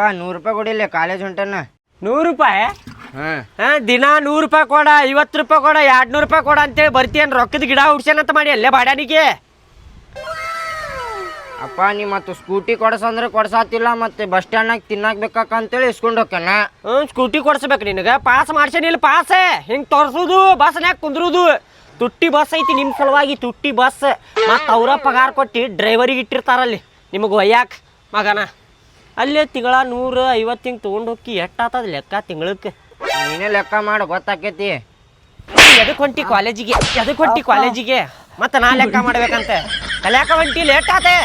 ಅಪ್ಪ ನೂರು ರೂಪಾಯಿ ಕೊಡಿಲ್ಲ ಕಾಲೇಜ್ ಹೊಂಟನ. ನೂರು ರೂಪಾಯಿ? ಹಾಂ. ಹಾ ದಿನ ನೂರು ರೂಪಾಯಿ ಕೊಡ ಐವತ್ತು ರೂಪಾಯಿ ಕೊಡ ಎರಡು ನೂರು ರೂಪಾಯಿ ಕೊಡ ಅಂತೇಳಿ ಬರ್ತೀಯನ್ ರೊಕ್ಕದ ಗಿಡ ಹುಡ್ಸ್ಯಾನಂತ ಮಾಡಿ ಅಲ್ಲೇ ಬಾಡಾನಿಗೆ ಅಪ್ಪ ನೀ ಮತ್ತು ಸ್ಕೂಟಿ ಕೊಡ್ಸಂದ್ರೆ ಕೊಡ್ಸಾತಿಲ್ಲ ಮತ್ತೆ ಬಸ್ ಸ್ಟ್ಯಾಂಡ್ನಾಗ ತಿನ್ನಾಕ ಬೇಕಾಕ ಅಂತೇಳಿ ಇಸ್ಕೊಂಡು ಹೋಗ್ಯಾನ ಹ್ಞೂ ಸ್ಕೂಟಿ ಕೊಡ್ಸ್ಬೇಕು ನಿನಗೆ. ಪಾಸ್ ಮಾಡ್ಸೇನಿಲ್ಲ ಪಾಸ್. ಹಿಂಗೆ ತೋರ್ಸೋದು ಬಸ್ನ್ಯಾಗ ಕುಂದ್ರುದು. ತುಟ್ಟಿ ಬಸ್ ಐತಿ ನಿಮ್ಮ ಸಲುವಾಗಿ ತುಟ್ಟಿ ಬಸ್. ಮತ್ತು ಅವರ ಪಗಾರ ಕೊಟ್ಟು ಡ್ರೈವರಿಗೆ ಇಟ್ಟಿರ್ತಾರಲ್ಲಿ. ನಿಮಗೆ ಒಯ್ಯಾಕ ಮಗನ. ಅಲ್ಲೇ ತಿಂಗಳ ನೂರ ಐವತ್ತು ಹಿಂಗೆ ತೊಗೊಂಡು ಹೋಗಿ ಎಷ್ಟು ಆತದ ಲೆಕ್ಕ ತಿಂಗಳಕ್ಕೆ ನೀನೇ ಲೆಕ್ಕ ಮಾಡು ಗೊತ್ತಾಕೈತಿ. ಎದಕ್ಕೆ ಹೊಂಟಿ ಕಾಲೇಜಿಗೆ? ಎದಕ್ಕೆ ಹೊಂಟಿ ಕಾಲೇಜಿಗೆ? ಮತ್ತೆ ನಾ ಲೆಕ್ಕ ಮಾಡ್ಬೇಕಂತೆ. ಕಲ್ಯಾಕ ಹೊಂಟಿ ಲೇಟ್ ಆತೆ.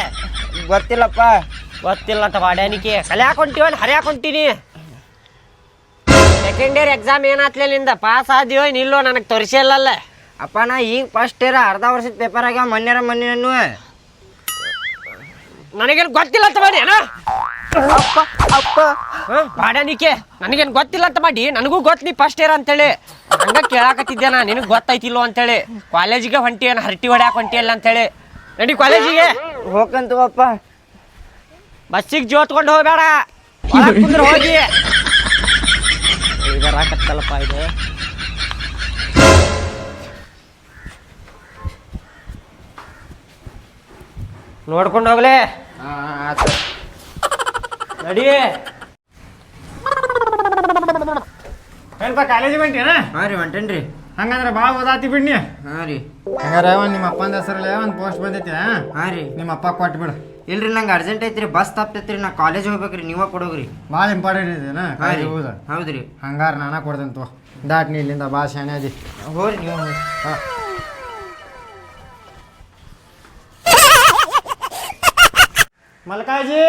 ಗೊತ್ತಿಲ್ಲಪ್ಪ. ಗೊತ್ತಿಲ್ಲ ಅಂತ ಬಾಡ್ಯಾನಿಕೆ ಕಲ್ಯಾಕ ಹೊಂಟಿವನ್ ಹರ್ಯಾಕ ಹೊಂಟೀನಿ. ಸೆಕೆಂಡ್ ಇಯರ್ ಎಕ್ಸಾಮ್ ಏನಾತ್ಲೇ ನಿಂದ? ಪಾಸ್ ಆದ್ಯೋ ನಿಲ್ಲೋ ನನಗೆ ತೋರಿಸಿಲ್ಲಲ್ಲ ಅಪ್ಪ ನಾ ಈಗ ಫಸ್ಟ್ ಇಯರ್ ಅರ್ಧ ವರ್ಷದ ಪೇಪರ್ ಆಗ್ಯಾವ ಮೊನ್ನೆರ ಮೊನ್ನೆ ನನಗೇನು ಗೊತ್ತಿಲ್ಲ ಅಣ್ಣ ಅಪ್ಪ ಅಪ್ಪ. ಬಾಡ್ಯಾನಿಕೆ ನನಗೇನು ಗೊತ್ತಿಲ್ಲ ಅಂತ ಮಾಡಿ. ನನಗೂ ಗೊತ್ತು ನೀ ಫಸ್ಟ್ ಇಯರ್ ಅಂತೇಳಿ. ಹಂಗ ಕೇಳಾಕತ್ತಿದ್ದೆ ನಾ ನಿನಗೆ ಗೊತ್ತೈತಿಲ್ಲೋ ಅಂತೇಳಿ. ಕಾಲೇಜಿಗೆ ಹೊಂಟಿ ಏನು ಹರಟಿ ಹೊಡ್ಯಾಕ ಹೊಂಟಿಯಲ್ಲ ಅಂತೇಳಿ. ನಡಿ ಕಾಲೇಜಿಗೆ. ಹೋಗಂತವಪ್ಪ ಬಸ್ಸಿಗೆ ಜೋತ್ಕೊಂಡು ಹೋಗಬೇಡ. ಕುಂದ್ರ ಹೋಗಿ. ಈಗ ಬರಾಕತ್ತಲ್ಲಪ್ಪ ಇದು. ನೋಡ್ಕೊಂಡು ಹೋಗ್ಲೆ. ಆತು ನಡಿ ಏನಪ್ಪ ಕಾಲೇಜಿಗೆ ಹೊಂಟೇನ ಹಾಂ ರೀ ಹೊಂಟೇನ್ರಿ ಹಂಗಂದ್ರೆ ಭಾಳ ಓದಾತಿ ಬಿಡ್ನಿ. ಹಾಂ ರೀ. ಹಂಗಾರೆ ಒಂದು ನಿಮ್ಮ ಅಪ್ಪನ ಹೆಸರಲ್ಲಿ ಒಂದು ಪೋಸ್ಟ್ ಬಂದೈತಿ? ಹಾಂ? ರೀ. ನಿಮ್ಮ ಅಪ್ಪ ಕೊಟ್ಟು ಬಿಡು. ಇಲ್ರಿ ನಂಗೆ ಅರ್ಜೆಂಟ್ ಐತ್ರಿ ಬಸ್ ತಪ್ತೈತ್ರಿ ನಾ ಕಾಲೇಜ್ ಹೋಗ್ಬೇಕ್ರಿ ನೀವ ಕೊಡೋಗ್ರಿ ಭಾಳ ಇಂಪಾರ್ಟೆಂಟ್ ಇದೇನಾ ರೀ. ಹೌದಾ ಹೌದ್ರಿ ಹಂಗಾರ ನಾನ ಕೊಡ್ತೇನೆ ತಗೋ. ದಾಟ್ ನೀ ಇಲ್ಲಿಂದ ಭಾಳ ಶಾಣೆ ಅದಿ. ಹೋರಿ ನೀವು. ಹಾಂ. ಮಲ್ಕಾಜಿ!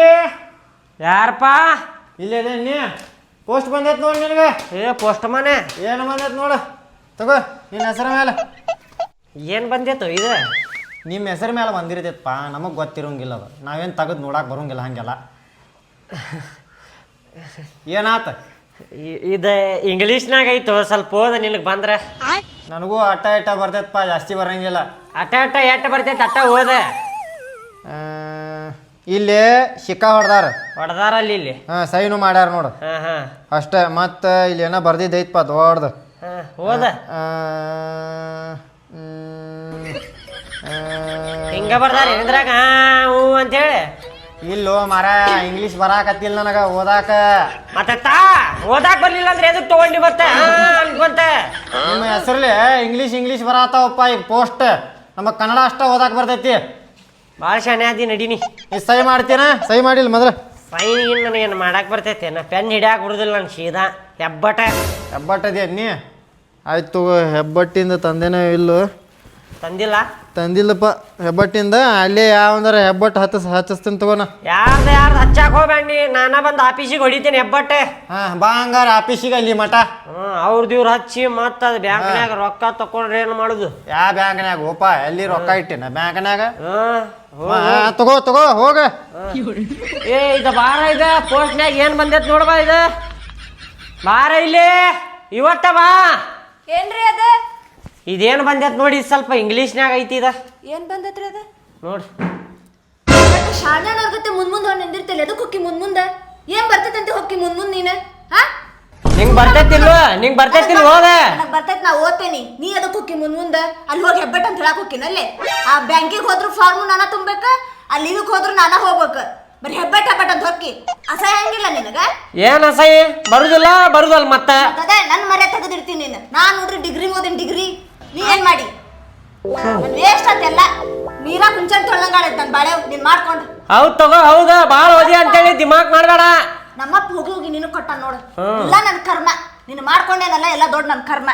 ಯಾರಪ್ಪ? ಇಲ್ಲೇ ನೀ? ಪೋಸ್ಟ್ ಬಂದೈತೆ ನೋಡಿ ನಿನಗೆ. ಏ ಪೋಸ್ಟ್ ಮನೆ. ಏನು ಬಂದೈತೆ ನೋಡು. ತಗೋ ನಿನ್ನ ಹೆಸರ ಮೇಲೆ ಏನು ಬಂದಿತ್ತು ಇದು? ನಿಮ್ಮ ಹೆಸರ ಮೇಲೆ ಬಂದಿರ್ತೈತಪ್ಪ ನಮಗೆ ಗೊತ್ತಿರೋಂಗಿಲ್ಲ ಅದು. ನಾವೇನು ತೆಗೆದು ನೋಡಕ್ಕೆ ಬರೋಂಗಿಲ್ಲ ಹಾಗೆಲ್ಲ. ಏನಾತ? ಇದು ಇಂಗ್ಲೀಷ್ನಾಗ ಐತು ಸ್ವಲ್ಪ ಓದ ನಿನಗೆ ಬಂದ್ರೆ. ನನಗೂ ಅಟ್ಟ ಇಟ್ಟ ಬರ್ತೈತಪ್ಪ ಜಾಸ್ತಿ ಬರಂಗಿಲ್ಲ. ಅಟ್ಟ ಎಟ್ಟ ಎಟ್ಟ ಬರ್ತೈತೆ ಅಟ್ಟ ಓದ. ಇಲ್ಲಿ ಶಿಕ್ಕಾ ಹೊಡ್ದಾರ. ಅಲ್ಲಿ ಇಲ್ಲಿ? ಹಾಂ ಸೈನು ಮಾಡ್ಯಾರ ನೋಡು. ಹಾಂ ಹಾಂ. ಅಷ್ಟೇ ಮತ್ತು ಇಲ್ಲಿ ಏನೋ ಬರ್ದಿದ್ದೈತಪ್ಪ ದೊಡ್ದು ಆ, ಮ್, ಆ, ಹಿಂಗ ಬರ್ದಾರ ಹ್ಞೂ ಅಂತೇಳಿ. ಇಲ್ಲೋ ಮರ ಇಂಗ್ಲಿಷ್ ಬರಾಕತ್ತಿಲ್ಲ ನನಗ ಓದಾಕ. ಮತ್ತೆ ತಾ ಓದಾಕ್ ಬರ್ಲಿಲ್ಲ ಅಂದ್ರೆ ಎದಕ್ ತಗೊಂಡಿ ಮತ್ತೆ? ಅನ್ಕೊಂತ. ನಿಮ್ಮ ಹೆಸರಲ್ಲಿ ಇಂಗ್ಲಿಷ್ ಇಂಗ್ಲಿಷ್ ಬರಾತಾವಪ್ಪ ಈಗ ಪೋಸ್ಟ್ ನಮಗೆ ಕನ್ನಡ ಅಷ್ಟ ಓದಾಕ ಬರ್ತೈತಿ. ಭಾಳ ಶಾನೆ ಆದಿ ನಡೀನಿ. ಈ ಸೈ ಮಾಡ್ತೀನ ಸಹಿ ಮಾಡಿಲ್ಲ ಮೊದಲು. ಸೈನ್ ನನಗೆ ಏನು ಮಾಡಕ್ ಬರ್ತೈತೆ ನಾ ಪೆನ್ ಹಿಡಿಯಾಕ ಬಿಡುದಿಲ್ಲ ನಾನು ಸೀದಾ. ಹೆಬ್ಬಟ ಹೆಬ್ಬಟ್ಟದೆ ನೀ? ಆಯ್ತು ಹೆಬ್ಬಟ್ಟಿಂದ ತಂದೇನೋ ಇಲ್ಲೋ. ತಂದಿಲ್ಲ? ತಂದಿಲ್ಲಪ್ಪ. ಹೆಬ್ಬಟ್ಟಿಂದ ಅಲ್ಲೇ ಯಾವಂದ್ರೆ ಹೆಬ್ಬಟ್ಟು ಹತ್ತ ಹಚ್ಚಿಸ್ತೀನಿ ತಗೋಣ. ಯಾರ್ದು ಯಾರ್ದು ಹಚ್ಚಾಕ್ ಹೋಗ್ಬೇಡಿ. ನಾನ ಬಂದು ಆಫೀಸಿಗೆ ಹೊಡಿತೀನಿ ಹೆಬ್ಬಟ್ಟೆ. ಹಾಂ ಬಾ ಹಂಗಾರ ಆಫೀಸಿಗೆ ಅಲ್ಲಿ ಮಠ. ಹ್ಞೂ ಅವ್ರದ್ದು ಇವ್ರು ಹಚ್ಚಿ ಮತ್ತ ಅದು ಬ್ಯಾಂಕ್ನ್ಯಾಗ ರೊಕ್ಕ ತಕೊಂಡ್ರೆ ಏನು ಮಾಡುದು? ಯಾ ಬ್ಯಾಂಕ್ನ್ಯಾಗ? ಓಪ ಎಲ್ಲಿ ರೊಕ್ಕ ಇಟ್ಟಿನ ಬ್ಯಾಂಕ್ನ್ಯಾಗ? ಹ್ಞೂ ಹಾ, ತಗೋ ತಗೋ ಹೋಗ. ಏ ಇದು ಬಾರ ಇದೆ. ಪೋಸ್ಟ್ನ್ಯಾಗ ಏನು ಬಂದೈತೆ ನೋಡ್ಬಾ ಇದು. ಬಾರ ಇಲ್ಲಿ. ಇವತ್ತ ಬಾ. ಏನ್ರಿ ಅದ? ಇದೇನು ಬಂದೈತ್ ನೋಡಿ ಇದ್ ಸ್ವಲ್ಪ ಇಂಗ್ಲೀಷ್ನ್ಯಾಗ ಐತಿ ಇದ. ಏನ್ ಬಂದತ್ರಿ ಅದ? ನೋಡ್ರಿ ಶಾಣ್ಯಾನವ್ರ ಜೊತೆ ಮುಂದ್ ಮುಂದ್ ಹೊಂಡ್ ನಿಂದಿರ್ತಿಲ್ಲ. ಎದಕ್ ಹೊಕ್ಕಿ ಮುಂದ್ ಮುಂದ? ಏನ್ ಬರ್ತೈತಂತೆ ಹೊಕ್ಕಿ ಮುಂದ್ ಮುಂದ್ ನೀನ? ಹಾ? ನಿಂಗ್ ಬರ್ತೈತಿಲ್ವ? ನಿಂಗ್ ಬರ್ತೈತಿಲ್ ಹೋದ. ನನಗ್ ಬರ್ತೈತ್ ನಾ ಓದ್ತೇನಿ. ನೀ ಅದು ಹೊಕ್ಕಿ ಮುಂದ್ ಮುಂದ? ಅಲ್ಲಿ ಹೋಗಿ ಹೆಬ್ಬೆಟ್ ಅಂತ ಹೇಳಕ್ ಆ ಬ್ಯಾಂಕಿಗೆ ಹೋದ್ರು ಫಾರ್ಮ್ ನಾನ ತುಂಬೇಕ ಅಲ್ಲಿ ಇದಕ್ ಹೋದ್ರು ನಾನ ಹೋಗ್ಬೇಕ. ಬರೀ ಹೆಬ್ಬೆಟ್ ಹೆಬ್ಬೆಟ್ ಅಂತ ಹೊಕ್ಕಿ. ಅಸಹ್ಯ ಹಂಗಿಲ್ಲ ನಿನಗ? ಏನ್ ಅಸಹ್ಯ? ಬರುದಿಲ್ಲ ಬರುದಲ್ ಮತ್ತೆ. ಅದೇ ನನ್ ಮರ್ಯ ತೆಗೆದಿರ್ತೀನಿ ನೀನು. ನಾನ್ ನೋಡ್ರಿ ಡಿಗ್ರಿ ಓದಿನ ಡಿಗ್ರಿ. ನೀ ಏನ್ ಮಾಡಿ? ವೇಸ್ಟ್ ಅದೆಲ್ಲ ನೀರ ಕುಂಚನ್ ತೊಳ್ದಂಗಾಳೈತ್ ನನ್ ಬಾಳೆ ನೀನ್ ಮಾಡ್ಕೊಂಡು. ಹೌದ್ ತಗೋ ಹೌದ. ಬಾಳ ಓದಿ ಅಂತೇಳಿ ದಿಮಾಕ್ ಮಾಡ್ಬೇಡ. ನಮ್ಮಪ್ಪ ಹೋಗಿ ಹೋಗಿ ನೀನು ಕೊಟ್ಟ ನೋಡು. ಇಲ್ಲ ನನ್ ಕರ್ಮ. ನೀನು ಮಾಡ್ಕೊಂಡೇನಲ್ಲ ಎಲ್ಲ ದೊಡ್ಡ ನನ್ ಕರ್ಮ.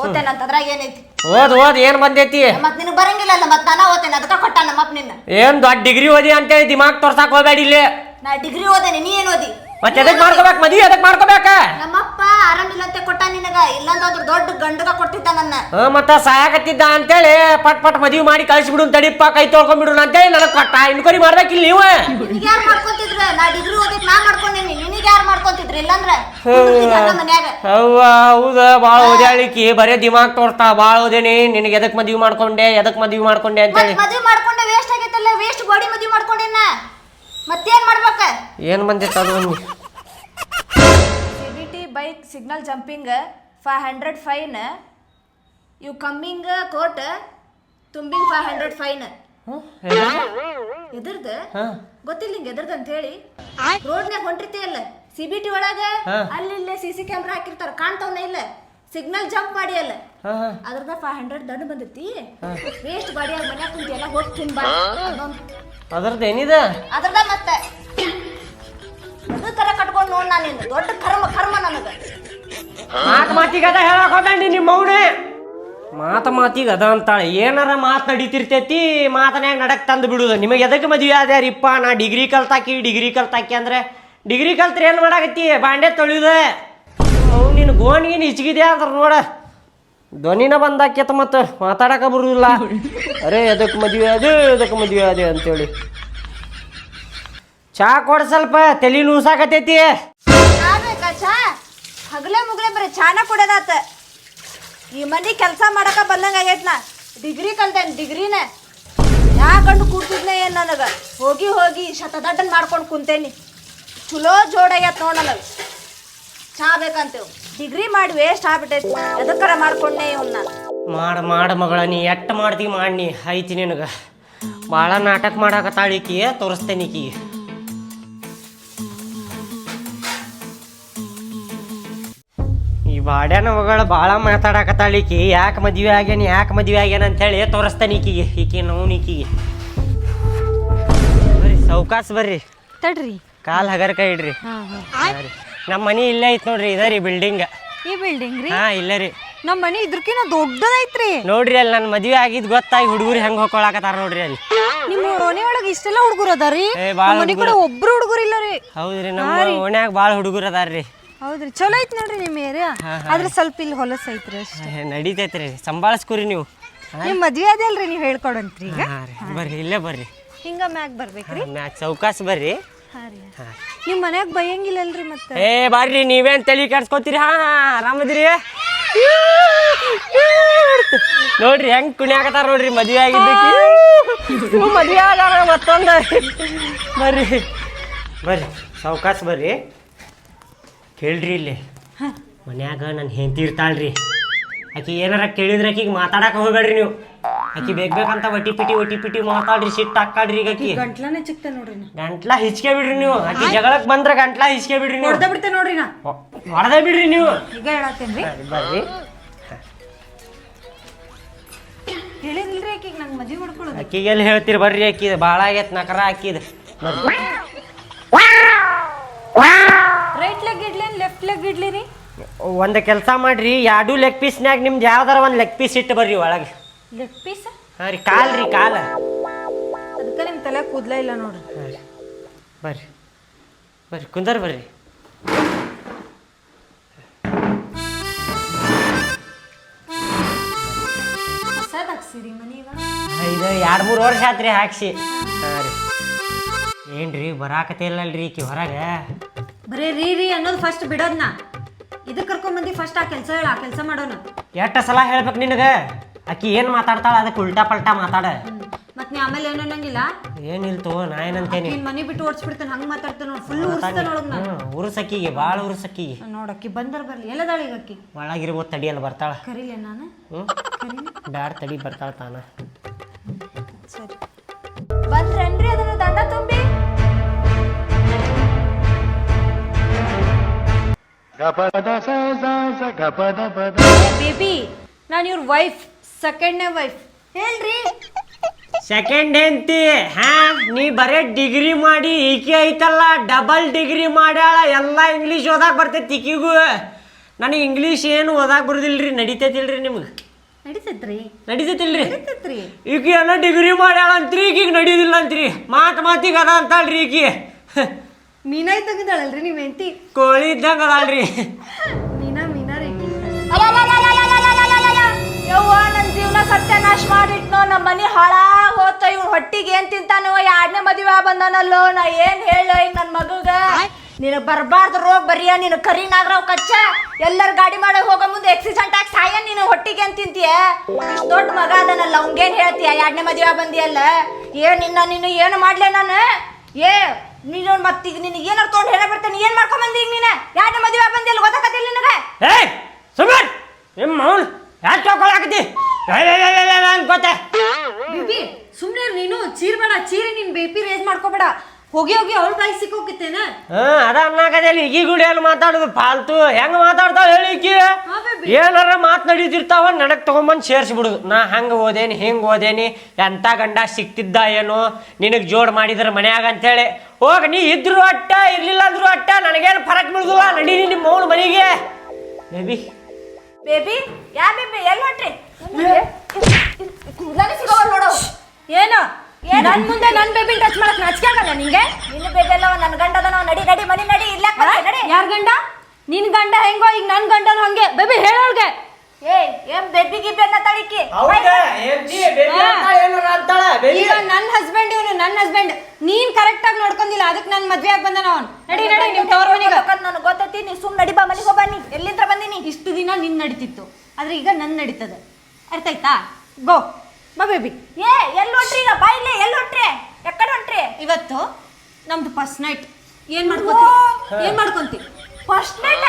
ಓದ್ತೇನೆ ಅಂತ ಅದ್ರಾಗ ಏನೈತಿ? ಓದ್ ಓದ್ ಏನ್ ಬಂದೈತಿ? ಮತ್ ನಿನ್ ಬರಂಗಿಲ್ಲ ಅಲ್ಲ ಮತ್ ನಾನ ಓದ್ತೇನೆ ಅದಕ್ಕ ಕೊಟ್ಟ ನಮ್ಮಪ್ಪ ನಿನ್ನ. ಏನ್ ದೊಡ್ಡ ಡಿಗ್ರಿ ಓದಿ ಅಂತೇಳಿ ದಿಮಾಕ್ ತೋರ್ಸಾಕ್ ಹೋಗ್ಬೇಡಿ ಇಲ್ಲಿ. ನಾ ಡಿಗ್ರಿ ಓದೇನೆ ನೀ ಏನ್ ಓದಿ? ಮತ್ತೆ ಎದಕ್ ಮಾಡ್ಕೋಬೇಕು ಮದ್ವಿ ಎದಕ್ ಮಾಡ್ಕೋಬೇಕ? ನಮ್ಮಪ್ಪ ಆರಾಮಿಲ್ಲಂತೆ ಕೊಟ್ಟ ನಿನಗ. ಇಲ್ಲಂದ್ರ ದೊಡ್ಡ ಗಂಡಗ ಕೊಟ್ಟಿದ್ದ ನನ್ನ. ಹ, ಮತ್ತ ಸಾಯಕತ್ತಿದ್ದ ಅಂತೇಳಿ ಪಟ್ ಪಟ್ ಮದ್ವಿ ಮಾಡಿ ಕಳ್ಸಿಬಿಡು ತಡಿಪ್ಪ ಕೈ ತೊಳ್ಕೊಂಡ್ಬಿಡು ಅಂತೇಳಿ ನನಗ್ ಕೊಟ್ಟ. ಇನ್ಕ್ವರಿ ಮಾಡ್ಬೇಕಿಲ್ಲ ನೀವು. ನಿನಗ್ ಯಾರು ಮಾಡ್ಕೊಂತಿದ್ರ? ನಾ ಡಿಗ್ರಿ ಓದಿಕ್ ನಾ ಮಾಡ್ಕೊಂಡೇನಿ. ನಿನಗ್ ಯಾರು ಮಾಡ್ಕೊಂತಿದ್ರ? ಇಲ್ಲಂದ್ರ? ಕುಂದ್ರತಿದ್ದ ಮನ್ಯಾಗ. ಹೌವ ಹೌದ? ಭಾಳ ಓದ್ಯಾಳಿಕಿ ಬರೇ ದಿಮಾಕ್ ತೋರ್ತಾ ಭಾಳ ಓದೇನಿ. ನಿನಗೆ ಎದಕ್ ಮದ್ವಿ ಮಾಡ್ಕೊಂಡೆ? ಎದಕ್ ಮದ್ವಿ ಮಾಡ್ಕೊಂಡೆ ಅಂತ ಅಂತೇಳಿ ಮದ್ವಿ ಮಾಡ್ಕೊಂಡೆ ವೇಸ್ಟ್ ಆಗೈತಲ್ಲ. ವೇಸ್ಟ್ ಬಾಡಿ ಮದ್ವಿ ಮಾಡ್ಕೊಂಡೇನ ಮತ್ತೇನ್ ಮಾಡ್ಬೇಕ? ಏನು ಬಂದಿತ್ತು ಅದು? ಒಂದು C B T bike signal jumping five hundred fine ಇವು ಕಮ್ಮಿಂಗ್ ಕೋರ್ಟ್ ತುಂಬಿಂಗ್ ಫೈವ್ ಹಂಡ್ರೆಡ್ ಫೈನ್ ಎದ್ರದ? ಗೊತ್ತಿಲ್ಲ ನಿಂಗೆ ಎದ್ರದ ಅಂತ ಹೇಳಿ ರೋಡ್ನ್ಯಾಗ ಹೊಂಟಿರ್ತಿ ಅಲ್ಲ? ಸಿ ಬಿ ಟಿ ಒಳಗ ಅಲ್ಲಿ ಇಲ್ಲೇ ಸಿ ಸಿ ಕ್ಯಾಮ್ರಾ ಹಾಕಿರ್ತಾರ ಕಾಣ್ತಾವನ ಇಲ್ಲ? ಸಿಗ್ನಲ್ ಜಂಪ್ ಮಾಡಿ ಅಲ್ಲ? ಅದ್ರದ ಫೈವ್ ಹಂಡ್ರೆಡ್ ದಂಡ ಬಂದೈತಿ. ವೇಸ್ಟ್ ಗಾಡಿಯಾಗ ಮನ್ಯಾಗ ಕುಂತಿ ಎಲ್ಲ ಹೋಗಿ ತುಂಬ. ಅದ್ರದ್ದು ಏನಿದ? ಅದ್ರದ ಮತ್ತೆ ಅದು ತರ ಕಟ್ಕೊಂಡು ನೋಡ್ ನಾನು ದೊಡ್ಡ ಕರ್ಮ ಕರ್ಮ ನನಗೆ. ಮಾತು ಮಾತಿಗೆ ಅದ ಹೇಳಕ್ ಹೋಗಂಡಿ ನಿಮ್ಮ ಮೌನೆ. ಮಾತ ಮಾತಿಗೆ ಅದ ಅಂತ ಏನಾರ ಮಾತು ನಡೀತಿರ್ತೈತಿ ಮಾತನೇ ನಡಕ್ ತಂದು ಬಿಡುದು. ನಿಮಗೆ ಎದಕ್ಕೆ ಮದುವೆ ಆದ್ಯಾರಿಪ್ಪ? ನಾ ಡಿಗ್ರಿ ಕಲ್ತಾಕಿ ಡಿಗ್ರಿ ಕಲ್ತಾಕಿ ಅಂದ್ರೆ ಡಿಗ್ರಿ ಕಲ್ತ್ರಿ ಏನು ಮಾಡಾಕತ್ತಿ? ಬಾಂಡೆ ತೊಳೆಯುದ? ಅವು ನಿನ್ನ ಗೋಣಿಗೆ ಹಿಚ್ಗಿದೆ ಅಂದ್ರೆ ನೋಡ. ಧ್ವನಿನ ಬಂದಾಕ್ಯತ ಮತ್ತು ಮಾತಾಡಕ ಬರುದಿಲ್ಲ. ಅರೇ ಅದಕ್ಕೆ ಮದುವೆ ಅದು ಎದಕ್ಕೆ ಮದುವೆ ಅದು ಅಂತೇಳಿ. ಚಾ ಕೊಡ ಸ್ವಲ್ಪ, ತಲೆ ನೂಸಾಕತೈತಿ. ಚಾ ಚಾ? ಹಗಲೆ ಮುಗಲೆ ಬರೀ ಚಾನ ಕೊಡದಾತ ಈ ಮನಿ ಕೆಲಸ ಮಾಡಕ ಬಂದಂಗ ಆಗೈತ್ ನಾ ಡಿಗ್ರಿ ಕಲ್ತೇನೆ, ಡಿಗ್ರಿನ. ಯಾ ಕಂಡು ಕೂಡ್ತಿದ್ನೆ ಏನ್ ನನಗ? ಹೋಗಿ ಹೋಗಿ ಶತದಡ್ಡನ್ ಮಾಡ್ಕೊಂಡು ಕುಂತೇನಿ. ಚಲೋ ಜೋಡಾಗ್ಯತ್ ನೋಡ ನನಗ. ಚಾ ಬೇಕಂತೇವ್. ಡಿಗ್ರಿ ಮಾಡಿ ವೇಸ್ಟ್ ಆಗ್ಬಿಟ್ಟೈತಿ. ಎದಕ್ಕರ ಮಾಡ್ಕೊಂಡೆ ಇವನ್ನ ಮಾಡ ಮಾಡ ಮಗಳ ನೀ ಎಟ್ಟ ಮಾಡ್ದಿ ಮಾಡಿ ನೀ ಐತಿ ನಿನಗ. ಭಾಳ ನಾಟಕ ಮಾಡಾಕತ್ತಾಳ ಈಕಿ ತೋರಿಸ್ತೇನೆ ಈಕಿಗೆ ಈ ಬಾಡ್ಯಾನ ಮಗಳ ಭಾಳ ಮಾತಾಡಕತ್ತಾಳ ಈಕಿ. ಯಾಕೆ ಮದ್ವೆ ಆಗ್ಯಾನ ಯಾಕೆ ಮದ್ವೆ ಆಗ್ಯಾನ ಅಂತೇಳಿ ತೋರಿಸ್ತೇನೆ ಈಕಿಗೆ ಈಕಿ ನೋವು ಈಕಿಗೆ ಬರ್ರಿ ಸೌಕಾಸ್ ಬರ್ರಿ. ತಡ್ರಿ. ಕಾಲ್ ಹಗರ್ಕ ಇಡ್ರಿ. ಬರ್ರಿ. ನಮ್ಮ ಮನಿ ಇಲ್ಲೇ ಐತ್ ನೋಡ್ರಿ ಇದ ರೀ ಬಿಲ್ಡಿಂಗ್ ಈ ಬಿಲ್ಡಿಂಗ್ ರೀ? ಹಾ ಇಲ್ಲ ರೀ. ನಮ್ಮ ಮನಿ ಇದ್ರಕಿನ ದೊಡ್ಡದೈತ್ರಿ. ನೋಡ್ರಿ ಅಲ್ಲಿ ನನ್ನ ಮದ್ವೆ ಆಗಿದ್ ಗೊತ್ತಾಗಿ ಹುಡುಗರು ಹೆಂಗ್ ಹೊಕ್ಕೊಳಕತ್ತಾರ ನೋಡ್ರಿ ಅಲ್ಲಿ. ನಿಮ್ಮ ಓಣಿ ಒಳಗ ಇಷ್ಟೆಲ್ಲ ಹುಡುಗರು ಅದಾರಿ ಏ, ಬಾಳ್ ಮನಿ ಕಡೆ. ಒಬ್ರು ಹುಡುಗರು ಇಲ್ಲ ರೀ. ಹೌದ್ರಿ ನಮ್ಮ ಓಣ್ಯಾಗ ಭಾಳ ಹುಡುಗರು ಅದಾರ್ರಿ ಹೌದ್ರಿ. ಚಲೋ ಐತ್ ನೋಡ್ರಿ ನಿಮ್ಮ ಏರಿಯಾ. ಆದ್ರೆ ಸ್ವಲ್ಪ ಇಲ್ಲಿ ಹೊಲಸ್ ಐತ್ರಿ ಅಷ್ಟೇ. ಏ, ನಡೀತೈತ್ರಿ. ಸಂಭಾಳಿಸ್ಕೊರಿ ನೀವು. ನಿಮ್ ಮದ್ವೆ ಅದಲ್ರಿ ನೀವ್ ಹೇಳ್ಕೊಡಂತ್ರಿ ಈಗ? ಹಾ ರೀ. ಬರ್ರಿ ಇಲ್ಲೇ ಬರ್ರಿ. ಹಿಂಗ ಮ್ಯಾಗ್ ಬರ್ಬೇಕ್ರಿ? ಮ್ಯಾಚ್ ಚೌಕಾಸ್ ಬರ್ರಿ. ಹಾ. ರೀ ನಿಮ್ ಮನ್ಯಾಗ ಬೈಯಂಗಿಲ್ಲಲ್ರಿ ಮತ್ತೆ? ಏ ಬಾರ್ರಿ ನೀವೇನ್ ತಲೆ ಕೆಡ್ಸ್ಕೊತೀರಿ? ಹಾ ಆರಾಮದಿರಿ? ನೋಡ್ರಿ ಹೆಂಗ್ ಕುಣಿಯಾಕತ್ತಾರ ನೋಡ್ರಿ ಮದ್ವೆ ಆಗಿದ್ದಕ್ಕೆ. ಮದ್ವೆ ಆಗಾರ ಮತ್ತೊಂದ ಬರ್ರಿ ಬರ್ರಿ ಸಾವ್ಕಾಸ್ ಬರ್ರಿ. ಕೇಳ್ರಿ ಇಲ್ಲಿ. ಮನ್ಯಾಗ ನನ್ನ ಹೆಂಡತಿ ಇರ್ತಾಳ್ರಿ. ಆಕಿ ಏನಾರ ಕೇಳಿದ್ರೆ ಆಕಿಗೆ ಮಾತಾಡಕ ಹೋಗ್ಬೇಡ್ರಿ ನೀವು. ಆಕಿ ಬೇಕ್ ಬೇಕಂತ ಒಟಿ ಪಿಟಿ ಒಟಿ ಪಿಟಿ ಮಾತಾಡ್ರಿ ಸಿಟ್ಟು ಹಾಕಾಡ್ರಿ ಈಗ ಆಕಿ. ಗಂಟ್ಲಾನೆ ಚಿಕ್ತ ನೋಡ್ರಿ ನಾ ಗಂಟ್ಲ ಹಿಚ್ಕೆ ಬಿಡ್ರಿ ನೀವು. ಆಕಿ ಜಗಳಕ್ ಬಂದ್ರ ಗಂಟ್ಲ ಹಿಚ್ಕೆ ಬಿಡ್ರಿ ನೀವು. ಹೊಡ್ದ ಬಿಡ್ತೆ ನೋಡ್ರಿ ನಾ. ಹೊಡೆದ ಬಿಡ್ರಿ ನೀವು. ಈಗ ಹೇಳತ್ತೇನ್ರಿ ಬರ್ರಿ. ಹೇಳಿದಿಲ್ರಿ ಆಕಿಗೆ ನಂಗೆ ಮದ್ವೆ ಮಾಡ್ಕೊಳ್ಳೋದು ಎಲ್ಲಿ ಹೇಳ್ತೀರಿ ಬರ್ರಿ ಆಕಿ ಭಾಳ ಆಗೈತೆ ನಕರ ಆಕಿದ ರೈಟ್ ಲೆಗ್ ಇಡ್ಲೇನ್ ಲೆಫ್ಟ್ ಲೆಗ್ ಇಡ್ಲಿ ರೀ? ಒಂದು ಕೆಲಸ ಮಾಡ್ರಿ ಎರಡು ಲೆಗ್ ಪೀಸ್ನ್ಯಾಗ ನಿಮ್ದು ಯಾವ್ದಾರ ಒಂದು ಲೆಗ್ ಪೀಸ್ ಇಟ್ಟು ಬರ್ರಿ ಒಳಗೆ. ಲೆಗ್ ಪೀಸ್ ಹಾಂ ರೀ ಕಾಲು ರೀ ಕಾಲ. ಅದಕ್ಕೆ ನಿಮ್ಮ ತಲೆ ಕೂದಲ ಇಲ್ಲ ನೋಡ್ರಿ. ಹಾಂ ರೀ. ಬರ್ರಿ ಬರ್ರಿ ಕುಂದರ್ ಬರ್ರಿ. ಹೊಸದ್ ಹಾಕ್ಸಿರಿ ಮನೀಗ ಇದು ಎರಡು ಮೂರು ವರ್ಷ ಆತ್ರಿ ಹಾಕ್ಸಿ. ಹಾಂ ರೀ. ಏನ್ರಿ ಬರಾಕತ್ತಿಲ್ಲಲ್ರಿ ಈಕಿ ಹೊರಗೆ? ಬರೀ ರೀ ರೀ ಅನ್ನೋದು ಫಸ್ಟ್ ಬಿಡೋದ್ನ. ಇದಕ್ಕೆ ಕರ್ಕೊಂಬಂದಿ ಫಸ್ಟ್ ಆ ಕೆಲಸ ಹೇಳ ಆ ಕೆಲಸ ಮಾಡೋಣ ಎಷ್ಟ ಸಲ ಹೇಳ್ಬೇಕು ನಿನಗೆ? ಆಕಿ ಏನು ಮಾತಾಡ್ತಾಳ? ಅದಕ್ಕೆ ಉಲ್ಟಾ ಪಲ್ಟಾ ಮಾತಾಡ. ಮತ್ ನೀ ಆಮೇಲೆ ಏನು ಅನ್ನಂಗಿಲ್ಲ? ಏನಿಲ್ಲ ತಗೋ ನಾ ಏನಂತೇನಿ ನೀನ್ ಮನಿ ಬಿಟ್ಟು ಓಡಿಸ್ಬಿಡ್ತೇನೆ ಹಂಗ್ ಮಾತಾಡ್ತೇನೆ ನೋಡಿ ಫುಲ್ ಉರ್ಸ್ತಾನೆ ನೋಡಗ್ ನಾನು ಉರುಸಕ್ಕಿಗೆ ಉರ್ಸಕ್ಕಿಗೆ ಭಾಳ ಅಕ್ಕಿ ನೋಡಕ್ಕಿ ಬಂದರ್ ಬರ್ಲಿ. ಎಲ್ಲದಾಳ ಈಗ ಅಕ್ಕಿ? ಒಳಗಿರ್ಬೋದು ತಡಿಯಲ್ಲ ಬರ್ತಾಳ. ಕರೀಲೆ ನಾನು ಹ್ಞೂ ಬ್ಯಾಡ ತಡಿ ಬರ್ತಾಳ ತಾನ. ಸರಿ. ಬಂದ್ರೇನ್ರಿ ಅದನ್ನ ದಂಡ ತುಂಬಿ? ಬೇಬಿ ನಾನು ಇವ್ರ ವೈಫ್ ಸೆಕೆಂಡ್ನೇ ವೈಫ್ ಹೇಳ್ರಿ. ಸೆಕೆಂಡ್ ಹೆಂಡ್ತಿ ಹಾ ನೀ ಬರೇ ಡಿಗ್ರಿ ಮಾಡಿ ಈಕೆ ಐತಲ್ಲ ಡಬಲ್ ಡಿಗ್ರಿ ಮಾಡ್ಯಾಳ ಎಲ್ಲ ಇಂಗ್ಲೀಷ್ ಓದಾಕ್ ಬರ್ತೈತಿ ಈಕಿಗೂ. ನನಗೆ ಇಂಗ್ಲೀಷ್ ಏನು ಓದಾಕ್ ಬರುದಿಲ್ರಿ ನಡಿತೈತಿಲ್ರಿ ನಿಮ್ಗೆ? ನಡೀತೈತ್ರಿ. ನಡಿತೈತಿಲ್ರಿ? ನಡೀತೈತ್ರಿ. ಈಕಿ ಎಲ್ಲ ಡಿಗ್ರಿ ಮಾಡ್ಯಾಳ ಅಂತ್ರಿ ಈಕಿಗೆ ನಡೀದಿಲ್ಲ ಅಂತ್ರಿ. ಮಾತು ಮಾತಿಗೆ ಅದ ಅಂತಾಳ್ರಿ ಈಕಿ. ಮೀನಾ ಇದ್ದಂಗಿದ್ದಾಳಲ್ರಿ ನೀವ್ ಹೆಂಡತಿ? ಕೋಳಿ ಇದ್ದಂಗೆ ಅದಾಳ್ರಿ. ಮೀನಾ ಮೀನಾ ರೀ ಯವ್ವ ನನ್ನ ಜೀವನ ಸತ್ಯನಾಶ ಮಾಡಿಟ್ನೋ ನಮ್ಮ ಮನೆ ಹಾಳಾಗ ಹೋತ ಇವ್ನ ಹೊಟ್ಟಿಗೆ ಏನ್ ತಿಂತಾನೋ ಎರಡನೇ ಮದುವೆ ಬಂದಾನಲ್ಲೋ ನಾ ಏನ್ ಹೇಳ ಈಗ ನನ್ನ ಮಗುಗ? ನೀನು ಬರಬಾರ್ದು ರೋಗ ಬರಿಯ, ನೀನು ಕರಿ ನಾಗರಾವ್ ಕಚ್ಚ. ಎಲ್ಲರ ಗಾಡಿ ಮಾಡೋ ಹೋಗೋ ಮುಂದೆ ಆಕ್ಸಿಡೆಂಟ್ ಆಗಿ ಸಾಯ ನೀನು ಹೊಟ್ಟಿಗೆ ಅಂತ ತಿಂತೀಯ? ದೊಡ್ಡ ಮಗ ಅದನಲ್ಲ ಅವಂಗೇನ್ ಹೇಳ್ತೀಯ? ಎರಡನೇ ಮದುವೆ ಬಂದಿಯಲ್ಲ ಏನ್ ನಿನ್ನ, ನೀನು ಏನು ಮಾಡ್ಲೆ ನಾನು? ಏ, ನೀನು ಮತ್ತೀಗ ನಿನಗೆ ಏನಾರು ತೊಗೊಂಡು ಹೇಳ ಬರ್ತೇನೆ ಏನ್ ಮಾಡ್ಕೊಂಡ್ ಬಂದಿ ಈಗ ನೀನ? ಎರಡನೇ ಮದುವೆ ಬಂದಿಯಲ್ಲ ಗೊತ್ತಾಕತ್ತಿಲ್ಲ ನಿನಗೆ? ಏ ಸುಮನ್ ನಿಮ್ಮ ಯಾಕೆ ತಗೊಳಕತ್ತಿ ಅನ್ಕೋತೆ ಬೇಬಿ ಸುಮ್ಮನೆ ನೀನು. ಚೀರ್ಬೇಡ ಚೀರಿ ನಿನ್ ಬೇಬಿ ರೇಸ್ ಮಾಡ್ಕೋಬೇಡ. ಹೋಗಿ ಹೋಗಿ ಅವ್ಳ ಬಾಯಿ ಸಿಕ್ಕೋಕಿತ್ತೇನ. ಹಾ ಅದ ಅನ್ನಕದಲ್ಲಿ ಈ ಗುಡಿಯಲ್ಲಿ ಮಾತಾಡುದು ಫಾಲ್ತು ಹೆಂಗ ಮಾತಾಡ್ತಾವ ಹೇಳಿ ಈಕಿ? baby. ಏನಾರ ಮಾತ್ ನಡೀತಿರ್ತಾವ ನನಗ್ ತಗೊಂಬಂದ್ ಸೇರ್ಸ್ಬಿಡು ನಾ ಹಂಗ ಓದೇನಿ ಹಿಂಗ್ ಓದೇನಿ. ಎಂತ ಗಂಡ ಸಿಕ್ತಿದ್ದ ಏನೋ? ನಿನಗ್ ಜೋಡ್ ಮಾಡಿದ್ರ ಮನ್ಯಾಗ ಅಂತೇಳಿ. ಹೋಗ ನೀ ಇದ್ರು ಅಟ್ಟ ಇರ್ಲಿಲ್ಲ ಅಂದ್ರು ಅಟ್ಟ. ನನಗೇನು ಫರಕ್ ಬಿಡುದು ನಡೀನಿ ನಿಮ್ಮ ಮೌನ ಮನೆಗೆ. ಬೇಬಿ. ಬೇಬಿ ಯಾ ಬೇಬಿ ಎಲ್ಲಿ ಹೊಟ್ರಿ? ಕೂದಲೇ ಸಿಗೋವಲ್ ನೋಡು. ಏನು? ನನ್ ಮುಂದೆ ನನ್ ಬೇಬಿ ಟಚ್ ಮಾಡಕ್ ನಚ್ಕಾಗಲ್ಲ ನಿಂಗೆ? ನಿನ್ನ ಬೇಬಿ ಅಲ್ಲವ ನನ್ನ ಅದನ ನಡಿ ನಡಿ ಮನಿ ನಡಿ ಇಲ್ಲ ನಡಿ. ಯಾರ್ ಗಂಡ? ನಿನ್ ಗಂಡ ಹೆಂಗೋ ಈಗ ನನ್ ಗಂಡನು ಹಂಗೆ. ಬೇಬಿ ಹೇಳೋಳ್ಗೆ. ಏ ಏನ್ ಬೇಬಿ ಗಿಬಿ ಅನ್ನ ತಳಿಕಿ? ಈಗ ನನ್ ಹಸ್ಬೆಂಡ್ ಇವನು ನನ್ನ ಹಸ್ಬೆಂಡ್ ನೀನ್ ಕರೆಕ್ಟ್ ಆಗಿ ನೋಡ್ಕೊಂಡಿಲ್ಲ ಅದಕ್ಕೆ ನನ್ ಮದ್ವೆ ಆಗಿ ಬಂದನ ಅವ್ನು. ನಡಿ ನಡಿ ನಿಮ್ ತವರ್ ಮನೆಗೆ. ನನಗೆ ಗೊತ್ತೈತಿ ನೀ ಸುಮ್ ನಡಿ ಬಾ ಮನಿಗೆ ಹೋಗ್ ಬನ್ನಿ ಎಲ್ಲಿಂದ್ರ ಬಂದಿನಿ? ಇಷ್ಟು ದಿನ ನಿನ್ ನಡೀತಿತ್ತು ಆದ್ರೆ ಈಗ ನನ್ ನಡೀತದೆ. ಅರ್ಥ ಆಯ್ತಾ? ಗೋ ಬಾ ಬೇಬಿ. ಏ ಎಲ್ಲಿ ಹೊಂಟ್ರಿ ಈಗ? ಬಾ ಇಲ್ಲಿ ಎಲ್ಲಿ ಹೊಂಟ್ರಿ? ಎಕ್ಕಡೆ ಹೊಂಟ್ರಿ? ಇವತ್ತು ನಮ್ದು ಫಸ್ಟ್ ನೈಟ್ ಏನ್ ಮಾಡ್ಕೊಂತಿ? ಏನ್ ಮಾಡ್ಕೊಂತಿ? ಫಸ್ಟ್ ನೈಟ್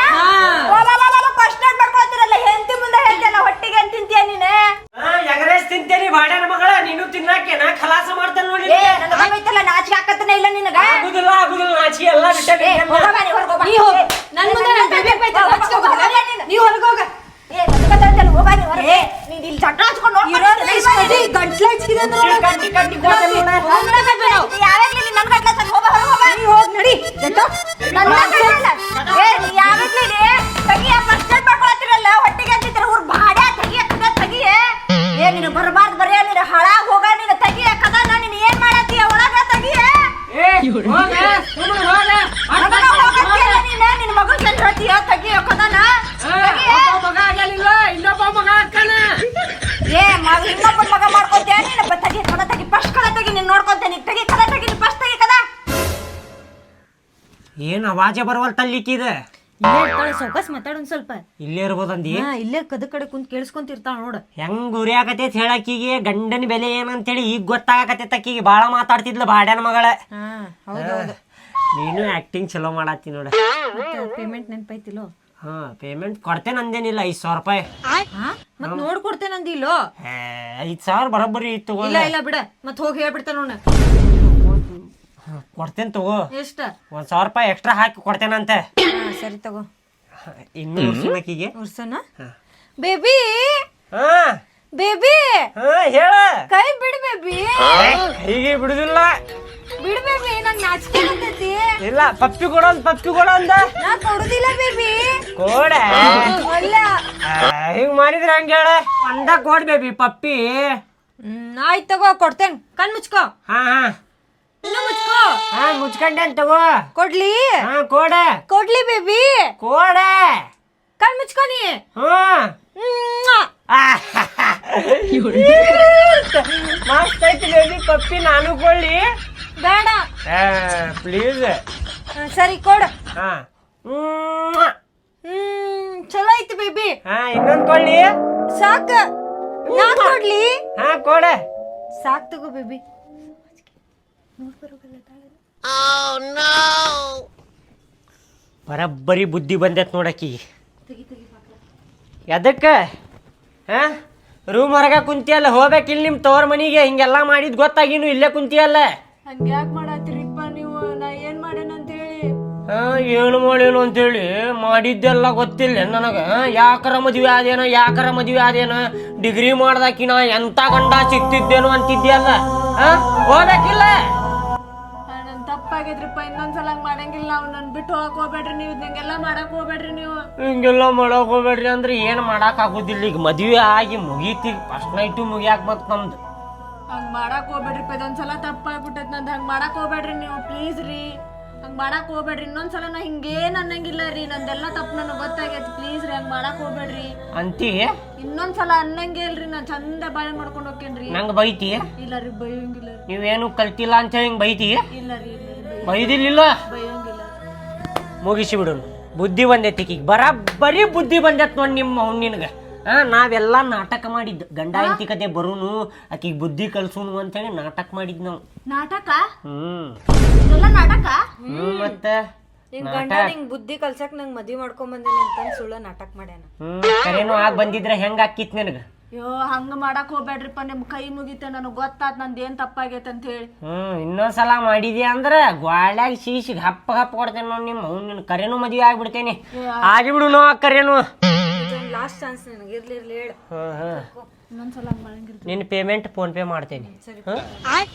ಏನ್ ಬರ್ವಲ್ ತಲ್ಲಿಕ್ಕಿದ. ಇಲ್ಲೇ ಇರ್ತಾಳೆ ಸೌಕಾಸ್ ಮಾತಾಡೋನ್ ಸ್ವಲ್ಪ. ಇಲ್ಲೇ ಇರ್ಬೋದಂದಿ? ಹಾ ಇಲ್ಲೇ ಕದ ಕಡೆ ಕುಂತ್ ಕೇಳಿಸ್ಕೊಂತಿರ್ತಾಳ ನೋಡ. ಹೆಂಗ್ ಉರಿಯಾಕತೈತ್ ಹೇಳಕ್ಕಿಗೆ? ಗಂಡನ ಬೆಲೆ ಏನಂತೇಳಿ ಈಗ ಗೊತ್ತಾಗಕತೈತ್ ಅಕ್ಕಿಗೆ. ಬಾಳ ಮಾತಾಡ್ತಿದ್ಲ ಬಾಡ್ಯಾನ ಮಗಳ. ಹಾ ಹೌದೌದು. ನೀನು ಆಕ್ಟಿಂಗ್ ಚಲೋ ಮಾಡತ್ತಿ ನೋಡ. ಪೇಮೆಂಟ್ ನೆನ್ಪೈತಿಲೋ ಹಾ ಪೇಮೆಂಟ್ ಕೊಡ್ತೇನೆ ಅಂದೇನಿಲ್ಲ ಐದ್ ಸಾವಿರ ರೂಪಾಯಿ. ಹಾ ಮತ್ ನೋಡ್ಕೊಡ್ತೇನೆ ಅಂದಿಲ್ಲೋ? ಏ, ಐದ್ ಸಾವಿರ ಬರೋಬ್ಬರಿ ಇತ್ತು ಇಲ್ಲ ಇಲ್ಲ ಬಿಡ. ಮತ್ ಹೋಗಿ ಹೇಳ್ಬಿಡ್ತಾನ ನೋಡ. ಕೊಡ್ತೇನೆ ತಗೋ. ಎಷ್ಟ? ಒಂದ್ ಸಾವಿರ ರೂಪಾಯಿ ಎಕ್ಸ್ಟ್ರಾ ಹಾಕಿ ಕೊಡ್ತೇನಂತೆ. ಹಾ ಸರಿ ತಗೋ. ಇನ್ನು ಉರ್ಸಲಕ್ಕಿಗೆ ಉರ್ಸನ? ಬೇಬಿ! ಹಾ. ಬೇಬಿ! ಹಾ ಹೇಳ. ಕೈ ಬಿಡ್ ಬೇಬಿ. ಹೀಗೆ ಬಿಡುದಿಲ್ಲ. ಬಿಡ್ ಬೇಬಿ ನಂಗ್ ನಾಚಿಕೆ ಬರ್ತೈತಿ. ಇಲ್ಲ ಪಪ್ಪಿ ಕೊಡ ಅಂದ್ ಪಪ್ಪಿ ಕೊಡ ಅಂದ. ನಾ ಕೊಡುದಿಲ್ಲ ಬೇಬಿ. ಕೋಡ. ಅಲ್ಲ ಹಿಂಗ್ ಮಾಡಿದ್ರೆ ಹಂಗ ಹೇಳ. ಒಂದ ಕೊಡ್ ಬೇಬಿ ಪಪ್ಪಿ. ಹ್ಮ್ ಆಯ್ತ್ ತಗೋ ಕೊಡ್ತೇನ್. ಕಣ್ ಮುಚ್ಕೋ. ಹಾ ಹಾ. ಹಾ ಮುಚ್ಕೊಂಡೇನ್ ತಗೋ? ಕೊಡ್ಲಿ. ಹಾ ಕೋಡ. ಕೊಡ್ಲಿ ಬೇಬಿ. ಕೋಡ. ಕಣ್ ಮುಚ್ಕೋ ನೀ. ಹಾ ಆ ಮಸ್ತ್ ಐತಿ ಬೇಬಿ ಪಪ್ಪಿ ನಾನು ಕೊಳ್ಳಿ ಬೇಡ. ಪ್ಲೀಸ್ ಸರಿ ಕೊಡ. ಹಾ. ಹ್ಮ್ ಚಲೋ ಐತಿ ಬೇಬಿ. ಹಾ ಇನ್ನೊಂದ್ ಕೊಳ್ಳಿ ಸಾಕ. ನಾ ಕೊಡ್ಲಿ. ಹಾ ಕೋಡ. ಸಾಕ್ ತಗೋ ಬೇಬಿ. ಬರಬ್ಬರಿ ಬುದ್ಧಿ ಬಂದೈತ್ ನೋಡಕ್ಕಿ. ಎದಕ್ಕ? ಹಾ? ರೂಮ್ ಹೊರಗ ಕುಂತಿಯಲ್ಲ ಹೋಗ್ಬೇಕಿಲ್ಲ ನಿಮ್ ತವರ್ ಮನಿಗೆ. ಹಿಂಗೆಲ್ಲ ಮಾಡಿದ್ ಗೊತ್ತಾಗಿನು ಇಲ್ಲೇ ಕುಂತಿಯಲ್ಲ. ಹಂಗ್ಯಾಕ್ ಮಾಡತ್ತೀರಿಪ್ಪ ನೀವು ನಾ ಏನ್ ಮಾಡೇನ ಅಂತ ಹೇಳಿ ಹಾ ಏನು ಮಾಡೇನು ಅಂತೇಳಿ ಮಾಡಿದ್ದೆಲ್ಲ ಗೊತ್ತಿಲ್ಲ ನನಗ. ಯಾಕರ ಮದುವೆ ಆದೇನ ಯಾಕರ ಮದುವೆ ಆದೇನ ಡಿಗ್ರಿ ಮಾಡ್ದಾಕಿನ ಎಂತ ಗಂಡ ಸಿಕ್ತಿದ್ದೇನು ಅಂತಿದ್ಯಲ್ಲ. ಹಾ ಹೋಗ್ಬೇಕಿಲ್ಲ? ನನ್ ತಪ್ಪಾಗಿದ್ರಿಪ್ಪ ಇನ್ನೊಂದ್ಸಲ ಹಂಗ ಮಾಡಂಗಿಲ್ಲ ನಾವು ನನ್ ಬಿಟ್ಟು ಹೋಗಕ್ ಹೋಗ್ಬೇಡ್ರಿ ನೀವು ಹಿಂಗೆಲ್ಲ ಮಾಡಕ್ ಹೋಗ್ಬೇಡ್ರಿ ನೀವು. ಹಿಂಗೆಲ್ಲ ಮಾಡಕ್ ಹೋಗ್ಬೇಡ್ರಿ ಅಂದ್ರೆ ಏನ್ ಮಾಡಕ್ ಆಗುದಿಲ್ಲ. ಈಗ ಮದ್ವೆ ಆಗಿ ಮುಗೀತಿ ಫಸ್ಟ್ ನೈಟು ಮುಗಿಯಾಕ ಮತ್ ನಮ್ದು. ಹಂಗ್ ಮಾಡಕ್ ಹೋಗ್ಬೇಡ್ರಿಪ್ಪ ಇದೊಂದ್ಸಲ ತಪ್ಪಾಗ್ಬಿಟ್ಟೈತ್ ನಂದು. ಹಂಗ್ ಮಾಡಕ್ ಹೋಗ್ಬೇಡ್ರಿ ನೀವು ಪ್ಲೀಸ್ ರೀ. ಹಂಗ್ ಮಾಡಕ್ ಹೋಗ್ಬೇಡ್ರಿ. ಇನ್ನೊಂದ್ಸಲ ನಾ ಹಿಂಗೇನ್ ಅನ್ನಂಗಿಲ್ಲ ರೀ. ನಂದೆಲ್ಲ ತಪ್ಪು ನನಗೆ ಗೊತ್ತಾಗೈತಿ. ಪ್ಲೀಸ್ ರೀ ಹಂಗ್ ಮಾಡಕ್ ಹೋಗ್ಬೇಡ್ರಿ. ಅಂತಿ? ಇನ್ನೊಂದ್ಸಲ ಅನ್ನಂಗೆ ಇಲ್ರಿ ನಾ ಚಂದ ಬಾಳೆ ಮಾಡ್ಕೊಂಡು ಹೋಗ್ತೇನ್ರಿ ನಂಗೆ ಬೈತಿ ಇಲ್ಲ ರೀ ಬೈಯಂಗಿಲ್ಲ ರೀ. ನೀವೇನು ಕಲ್ತಿಲ್ಲ ಅಂತ ಹಿಂಗ್ ಬೈತಿ ಇಲ್ಲ ರೀ ಬೈದಿಲ್ಲ ಬೈಯಂಗಿಲ್ಲ ಮುಗಿಸಿ ಬಿಡೋನು ಬುದ್ಧಿ ಬಂದೈತಿ ಈಗ ಬರಾಬರಿ ಬುದ್ಧಿ ಬಂದೈತ್ ನೋಡಿ ನಿಮ್ಮ ಅವ್ನು ನಿನಗೆ. ಹಾ ನಾವೆಲ್ಲ ನಾಟಕ ಮಾಡಿದ್ದು. ಗಂಡ ಹೆಂಡತಿ ಕತೆ ಬರೋನು ಆಕಿಗೆ ಬುದ್ಧಿ ಕಲ್ಸೋನು ಅಂತೇಳಿ ನಾಟಕ ಮಾಡಿದ್ ನಾವು. ನಾಟಕ? ಹ್ಮ್. ನಾಟಕ? ಹ್ಮ್ ಮತ್ತೆ? ನಿನ್ ಗಂಡ ನಿಂಗ್ ಬುದ್ಧಿ ಕಲ್ಸಕ್ ನಂಗೆ ಮದ್ವಿ ಮಾಡ್ಕೊಂಡ್ ಬಂದೇನೆ ಅಂತ ಸುಳ್ಳ ನಾಟಕ ಮಾಡ್ಯಾನ. ಹ್ಮ್ ಕರೇನು ಆಗ್ ಬಂದಿದ್ರೆ ಹೆಂಗ್ ಆಕಿತ್ ನಿನಗ? ಅಯ್ಯೋ ಹಂಗ ಮಾಡಕ್ ಹೋಗ್ಬೇಡ್ರಿಪ್ಪ ನಿಮ್ ಕೈ ಮುಗಿತೆ ನನಗ್ ಗೊತ್ತಾತ್ ನಂದ್ ಏನ್ ತಪ್ಪಾಗೈತೆ ಅಂತ ಹೇಳಿ. ಹ್ಮ್ ಇನ್ನೊಂದ್ಸಲ ಮಾಡಿದ್ಯಾ ಅಂದ್ರ ಗ್ವಾಳ್ಯಾಗ ಶೀಶಿಗೆ ಹಪ್ಪ ಹಪ್ಪ ಕೊಡ್ತೇನೆ ನೋಡಿ ನಿಮ್ಮ ಅವ್ನು ನಿನ್ನ ಕರೆನು ಮದ್ವೆ ಆಗ್ಬಿಡ್ತೇನೆ. ಆಗಿಬಿಡು ನೋ ಕರೆನು. ಲಾಸ್ಟ್ ಚಾನ್ಸ್ ನನಗೆ ಇರ್ಲಿ ಇರ್ಲಿ ಹೇಳು ಹ್ಮ್ ಇನ್ನೊಂದ್ಸಲ ಹಂಗ್ ಮಾಡಂಗಿರ್ಲಿ ನಿನ್ನ ಪೇಮೆಂಟ್ ಫೋನ್ ಪೇ ಮಾಡ್ತೇನೆ. ಆಯ್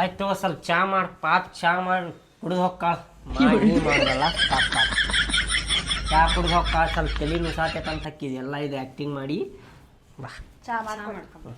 ಆಯ್ತು ಸ್ವಲ್ಪ ಚಾ ಮಾಡ್ ಪಾಪ್ ಚಾ ಮಾಡಿ ಕುಡ್ದು ಹೊಕ್ಕಾಳ ಮಾಡಿ ಮಾಡಲ್ಲ ಚಾ ಕುಡ್ದು ಹೊಕ್ಕಾಳ ಸ್ವಲ್ಪ ತಲೆ ನುಸಾತೈತೆ ಅಂತ ಹಕ್ಕಿದೆ ಎಲ್ಲ ಇದು ಆ್ಯಕ್ಟಿಂಗ್ ಮಾಡಿ. ಬಾ ಚಾ ಮಾಡ್ಕೊಂಡು